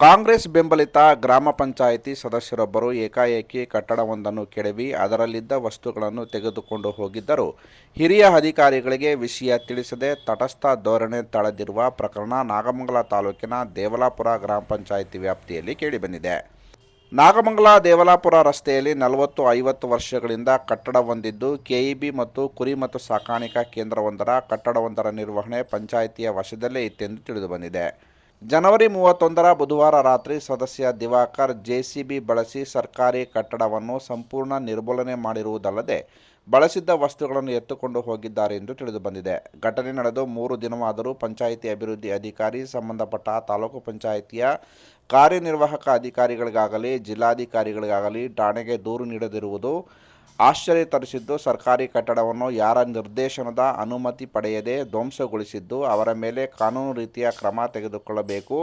ಕಾಂಗ್ರೆಸ್ ಬೆಂಬಲಿತ ಗ್ರಾಮ ಪಂಚಾಯಿತಿ ಸದಸ್ಯರೊಬ್ಬರು ಏಕಾಏಕಿ ಕಟ್ಟಡವೊಂದನ್ನು ಕೆಡವಿ ಅದರಲ್ಲಿದ್ದ ವಸ್ತುಗಳನ್ನು ತೆಗೆದುಕೊಂಡು ಹೋಗಿದ್ದರು. ಹಿರಿಯ ಅಧಿಕಾರಿಗಳಿಗೆ ವಿಷಯ ತಿಳಿಸದೆ ತಟಸ್ಥ ಧೋರಣೆ ತಳೆದಿರುವ ಪ್ರಕರಣ ನಾಗಮಂಗಲ ತಾಲೂಕಿನ ದೇವಲಾಪುರ ಗ್ರಾಮ ಪಂಚಾಯಿತಿ ವ್ಯಾಪ್ತಿಯಲ್ಲಿ ಕೇಳಿಬಂದಿದೆ. ನಾಗಮಂಗಲ ದೇವಲಾಪುರ ರಸ್ತೆಯಲ್ಲಿ ನಲವತ್ತು ಐವತ್ತು ವರ್ಷಗಳಿಂದ ಕಟ್ಟಡ ಹೊಂದಿದ್ದು ಕೆಇಬಿ ಮತ್ತು ಕುರಿ ಮತ್ತು ಸಾಕಾಣಿಕಾ ಕೇಂದ್ರವೊಂದರ ಕಟ್ಟಡವೊಂದರ ನಿರ್ವಹಣೆ ಪಂಚಾಯಿತಿಯ ವಶದಲ್ಲೇ ಇತ್ತೆಂದು ತಿಳಿದುಬಂದಿದೆ. ಜನವರಿ ಮೂವತ್ತೊಂದರ ಬುಧವಾರ ರಾತ್ರಿ ಸದಸ್ಯ ದಿವಾಕರ್ ಜೆಸಿಬಿ ಬಳಸಿ ಸರ್ಕಾರಿ ಕಟ್ಟಡವನ್ನು ಸಂಪೂರ್ಣ ನಿರ್ಮೂಲನೆ ಮಾಡಿರುವುದಲ್ಲದೆ ಬಳಸಿದ್ದ ವಸ್ತುಗಳನ್ನು ಎತ್ತುಕೊಂಡು ಹೋಗಿದ್ದಾರೆ ಎಂದು ತಿಳಿದುಬಂದಿದೆ. ಘಟನೆ ನಡೆದು ಮೂರು ದಿನವಾದರೂ ಪಂಚಾಯಿತಿ ಅಭಿವೃದ್ಧಿ ಅಧಿಕಾರಿ ಸಂಬಂಧಪಟ್ಟ ತಾಲೂಕು ಪಂಚಾಯಿತಿಯ ಕಾರ್ಯನಿರ್ವಾಹಕ ಅಧಿಕಾರಿಗಳಿಗಾಗಲಿ, ಜಿಲ್ಲಾಧಿಕಾರಿಗಳಿಗಾಗಲಿ ಠಾಣೆಗೆ ದೂರು ನೀಡದಿರುವುದು ಆಶ್ಚರ್ಯ ತರಿಸಿದ್ದು ಸರ್ಕಾರಿ ಕಟ್ಟಡವನ್ನು ಯಾರ ನಿರ್ದೇಶನದ ಅನುಮತಿ ಪಡೆಯದೆ ಧ್ವಂಸಗೊಳಿಸಿದ್ದು, ಅವರ ಮೇಲೆ ಕಾನೂನು ರೀತಿಯ ಕ್ರಮ ತೆಗೆದುಕೊಳ್ಳಬೇಕು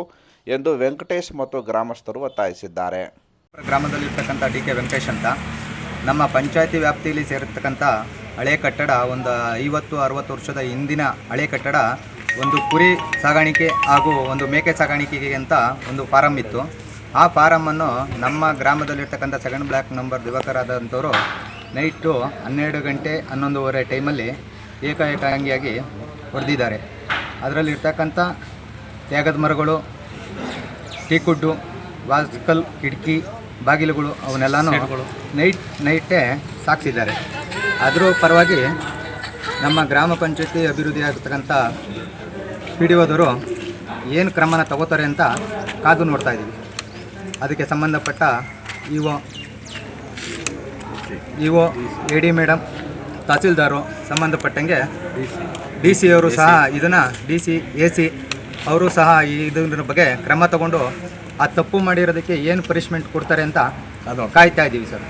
ಎಂದು ವೆಂಕಟೇಶ್ ಮತ್ತು ಗ್ರಾಮಸ್ಥರು ಒತ್ತಾಯಿಸಿದ್ದಾರೆ. ಗ್ರಾಮದಲ್ಲಿರ್ತಕ್ಕಂಥ ಡಿ ಕೆ ವೆಂಕಟೇಶ್ ಅಂತ, ನಮ್ಮ ಪಂಚಾಯತಿ ವ್ಯಾಪ್ತಿಯಲ್ಲಿ ಸೇರಿರ್ತಕ್ಕಂಥ ಹಳೆ ಕಟ್ಟಡ, ಒಂದು ಐವತ್ತು, ಅರವತ್ತು ವರ್ಷದ ಹಿಂದಿನ ಹಳೆ ಕಟ್ಟಡ, ಒಂದು ಕುರಿ ಸಾಗಾಣಿಕೆ ಹಾಗೂ ಒಂದು ಮೇಕೆ ಸಾಗಾಣಿಕೆಗೆ ಅಂತ ಒಂದು ಫಾರಂ ಇತ್ತು. ಆ ಫಾರಮನ್ನು ನಮ್ಮ ಗ್ರಾಮದಲ್ಲಿರ್ತಕ್ಕಂಥ ಸೆಕೆಂಡ್ ಬ್ಲಾಕ್ ನಂಬರ್ ದಿವಾಕರಾದಂಥವರು ನೈಟು ಹನ್ನೆರಡು ಗಂಟೆ ಹನ್ನೊಂದುವರೆ ಟೈಮಲ್ಲಿ ಏಕಾಏಕಾಂಗಿಯಾಗಿ ಹೊಡೆದಿದ್ದಾರೆ. ಅದರಲ್ಲಿರ್ತಕ್ಕಂಥ ತ್ಯಾಗದ ಮರಗಳು ಟೀಕುಡ್ಡು ವಾಸ್ಕಲ್ ಕಿಟಕಿ ಬಾಗಿಲುಗಳು ಅವನ್ನೆಲ್ಲನೂ ನೈಟ್ ನೈಟೇ ಸಾಕ್ಸಿದ್ದಾರೆ. ಅದರ ಪರವಾಗಿ ನಮ್ಮ ಗ್ರಾಮ ಪಂಚಾಯತಿ ಅಭಿವೃದ್ಧಿ ಆಗ್ತಕ್ಕಂಥ ಪಿ ಡಿ ಒದವರು ಏನು ಕ್ರಮನ ತಗೋತಾರೆ ಅಂತ ಕಾದು ನೋಡ್ತಾ ಇದ್ದೀವಿ. ಅದಕ್ಕೆ ಸಂಬಂಧಪಟ್ಟ EO EO A D madam tahsildar ಸಂಬಂಧಪಟ್ಟಂಗೆ ಡಿ ಸಿ ಅವರು ಸಹ ಇದನ್ನು ಡಿ ಸಿ ಎ ಸಿ ಅವರು ಸಹ ಇದ್ರ ಬಗ್ಗೆ ಕ್ರಮ ತಗೊಂಡು ಆ ತಪ್ಪು ಮಾಡಿರೋದಕ್ಕೆ ಏನು ಪನಿಷ್ಮೆಂಟ್ ಕೊಡ್ತಾರೆ ಅಂತ ಅದು ಕಾಯ್ತಾ ಇದ್ದೀವಿ ಸರ್.